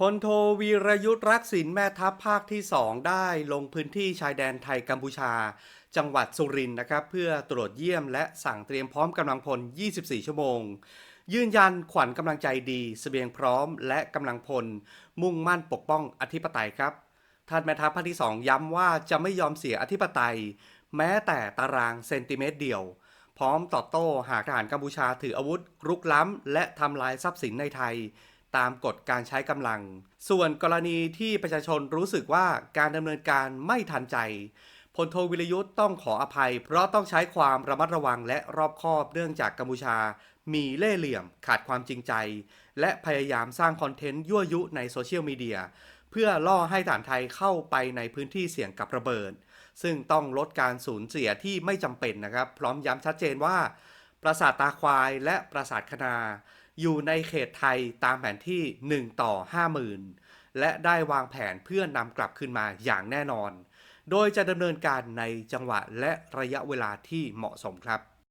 พลโทวีรยุทธ์รักษินแม่ทัพภาคที่ 2 ได้ลงพื้นที่ชายแดนไทยกัมพูชา จังหวัดสุรินทร์นะครับ เพื่อตรวจเยี่ยมและสั่งเตรียมพร้อมกำลังพล 24 ชั่วโมง ยืนยันขวัญกำลังใจดีเสบียงพร้อมและกำลังพล มุ่งมั่นปกป้องอธิปไตยครับท่านแม่ทัพภาคที่ 2 ย้ำว่าจะไม่ยอมเสียอธิปไตย แม้แต่ตารางเซนติเมตรเดียว พร้อมตอบโต้หากทหารกัมพูชาถืออาวุธรุกล้ำและทำลายทรัพย์สินในไทย ตามกฎการใช้กำลัง ส่วนกรณีที่ประชาชนรู้สึกว่าการดำเนินการไม่ทันใจพลโทวิรยุทธ์ต้องขออภัย เพราะต้องใช้ความระมัดระวังและรอบคอบเนื่องจากกัมพูชา มีเล่ห์เหลี่ยม ขาดความจริงใจ และพยายามสร้างคอนเทนต์ยั่วยุในโซเชียลมีเดียเพื่อล่อให้ฐานไทยเข้าไปในพื้นที่เสี่ยงกับระเบิด ซึ่งต้องลดการสูญเสียที่ไม่จำเป็นนะครับ พร้อมย้ำชัดเจนว่า ปราสาทตาควายและปราสาทคณา อยู่ในเขตไทยตามแผนที่ 1 ต่อ 50,000 และได้วางแผนเพื่อนำกลับคืนมาอย่างแน่นอน โดยจะดำเนินการในจังหวะและระยะเวลาที่เหมาะสมครับ